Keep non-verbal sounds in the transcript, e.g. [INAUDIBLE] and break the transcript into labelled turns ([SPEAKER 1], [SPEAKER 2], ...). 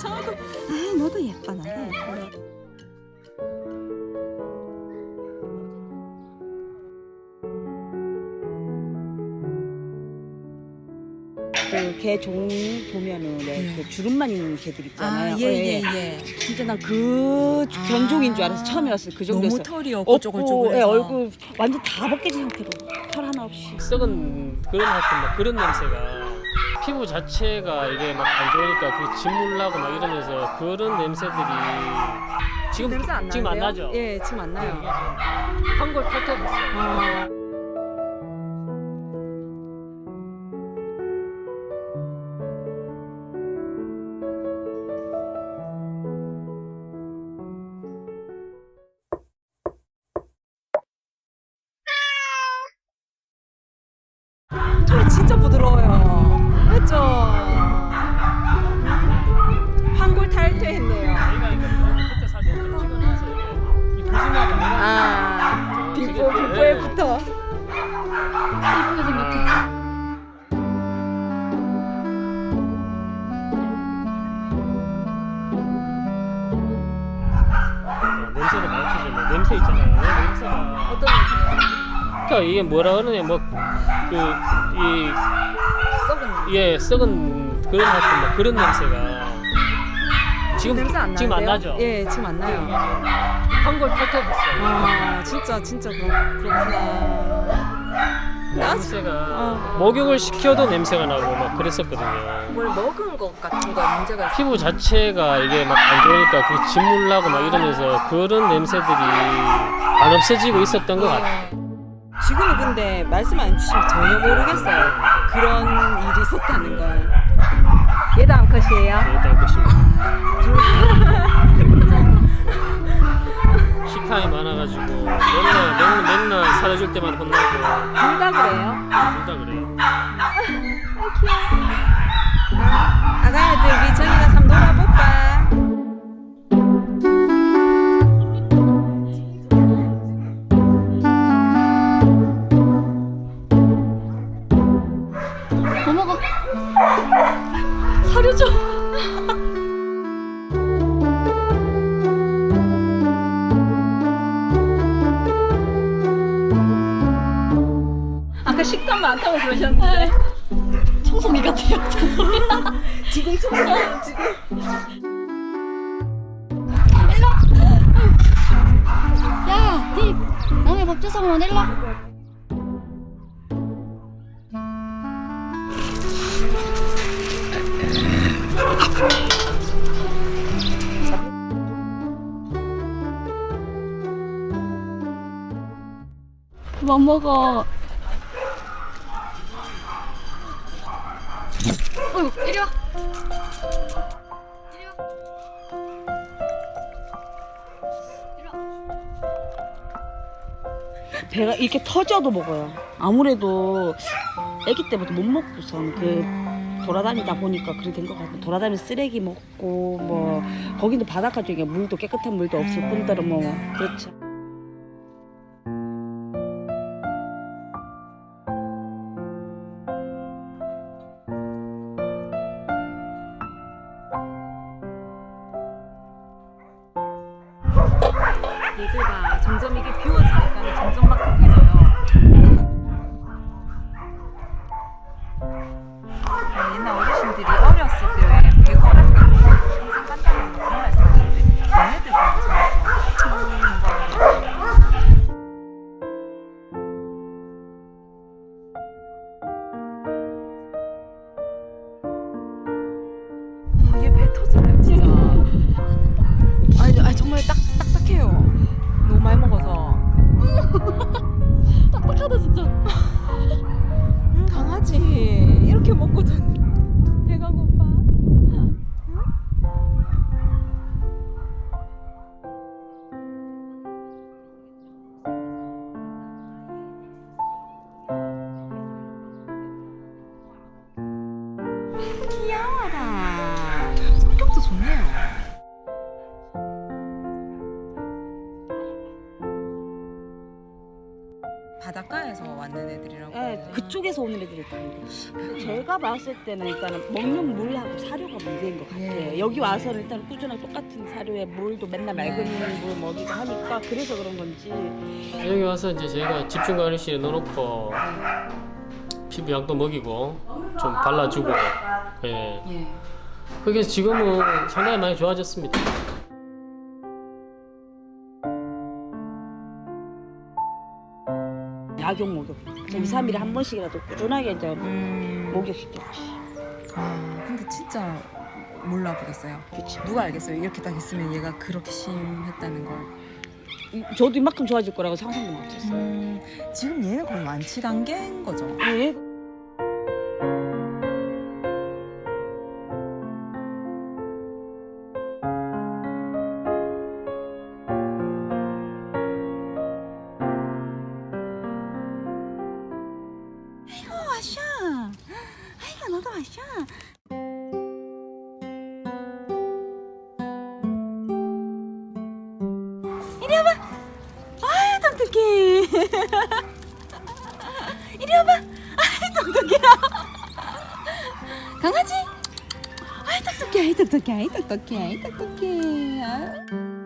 [SPEAKER 1] 처음.
[SPEAKER 2] 아, 너도 예뻐, 너도 예뻐. 그개 종 보면은 왜
[SPEAKER 1] 네.
[SPEAKER 2] 그 주름만 있는 개들 있잖아요.
[SPEAKER 1] 아, 예, 예, 예.
[SPEAKER 2] 진짜 난그
[SPEAKER 1] 아.
[SPEAKER 2] 견종인 줄 알았어. 처음에 왔을 때그
[SPEAKER 1] 너무
[SPEAKER 2] 정도였어.
[SPEAKER 1] 털이 없고 쪼글쪼글해서.
[SPEAKER 2] 예, 얼굴 완전 다 벗겨진 상태로 털 하나 없이.
[SPEAKER 3] 썩은 그런 하여튼 막 그런 냄새가 피부 자체가 이게 막 안 좋으니까 그 진물 나고 막 이러면서 그런 냄새들이 지금
[SPEAKER 1] 냄새 안
[SPEAKER 3] 지금 안
[SPEAKER 1] 나는데요?
[SPEAKER 3] 나죠?
[SPEAKER 1] 예, 지금 안 나요.
[SPEAKER 3] 한골 털털했어요.
[SPEAKER 1] 아,
[SPEAKER 3] 예.
[SPEAKER 1] 붙어.
[SPEAKER 4] 이쁘게 생겼다.
[SPEAKER 3] 어, 냄새를 맡으죠. 뭐 냄새 있잖아요. 냄새가
[SPEAKER 1] 어떤 냄새요?
[SPEAKER 3] 그러니까 이게 뭐라 그러냐 뭐그이
[SPEAKER 1] 썩은
[SPEAKER 3] 예, 썩은 그런 하여튼 막 그런 냄새가 지금
[SPEAKER 1] 냄새 안 나요?
[SPEAKER 3] 지금 안 나죠?
[SPEAKER 1] 예, 지금 안 나요.
[SPEAKER 3] 한골 털털했어요.
[SPEAKER 1] 아, 진짜 진짜 그렇, 그렇구나.
[SPEAKER 3] 냄새가
[SPEAKER 1] 어.
[SPEAKER 3] 목욕을 시켜도 냄새가 나고 막 그랬었거든요.
[SPEAKER 1] 뭘 먹은 것 같은 거 문제가 있어.
[SPEAKER 3] 피부 자체가 이게 막 안 좋으니까 그 진물 나고 막 이러면서 그런 냄새들이 안 없어지고 있었던 것 같아요.
[SPEAKER 1] 예. 지금은 근데 말씀 안 주시면 전혀 모르겠어요. 그런 일이 있었다는 걸. 얘도 암컷이에요?
[SPEAKER 3] 일단 것입니다. [LAUGHS] 식탐이 많아가지고 맨날 맨날, 맨날 사다줄 때만 혼나고
[SPEAKER 1] 둘다 그래요?
[SPEAKER 3] 둘다 그래요.
[SPEAKER 1] 아가야들 미정이가 삼 놀아볼까? 많다고 그러셨는데
[SPEAKER 4] 청소기 같아요. [LAUGHS]
[SPEAKER 1] 지금 청소년 지금
[SPEAKER 4] 야, 니 남의 밥 주워 먹어 일로. 와. 뭐 먹어? 어이구, 이리 와. 이리 와. 이리 와.
[SPEAKER 2] 배가 이렇게 터져도 먹어요. 아무래도 아기 때부터 못 먹고선 그 돌아다니다 보니까 그렇게 된 것 같아요. 돌아다니면서 쓰레기 먹고 뭐 거기도 바닷가 쪽에 물도 깨끗한 물도 없을 뿐더러 뭐 그렇죠.
[SPEAKER 1] 얘들아 점점 이게 비워지니까 점점 막 바닷가에서 왔는 애들이라고.
[SPEAKER 2] 예, 그쪽에서 오는 애들이 다 이래. 제가 봤을 때는 일단은 먹는 물하고 사료가 문제인 것 같아요.
[SPEAKER 1] 예.
[SPEAKER 2] 여기 와서는 일단 꾸준하게 똑같은 사료에 물도 맨날 맑은
[SPEAKER 1] 네.
[SPEAKER 2] 물 먹이고 하니까 그래서 그런 건지
[SPEAKER 3] 여기 와서 이제 저희가 집중 관리실에 넣어놓고 피부 약도 먹이고 좀 발라주고 예.
[SPEAKER 1] 예.
[SPEAKER 3] 그게 지금은 상당히 많이 좋아졌습니다.
[SPEAKER 2] 약용 목욕. 2, 3일에 한 번씩이라도 꾸준하게 이제
[SPEAKER 1] 음.
[SPEAKER 2] 목욕시켰지.
[SPEAKER 1] 아 근데 진짜 몰라 보겠어요.
[SPEAKER 2] 그치.
[SPEAKER 1] 누가 알겠어요? 이렇게 딱 있으면 얘가 그렇게 심했다는 걸.
[SPEAKER 2] 이- 저도 이만큼 좋아질 거라고 상상도 못했어요.
[SPEAKER 1] 음, 지금 얘는 거의 완치 단계인 거죠.
[SPEAKER 2] 예. 왔어. 이리 와봐. 아유 똑똑해. [LAUGHS] 이리 와봐. 아이 똑똑해라. 강아지. 아이 똑똑해. 아이 똑똑해. 아이 똑똑해. 아이 똑똑해. 아유.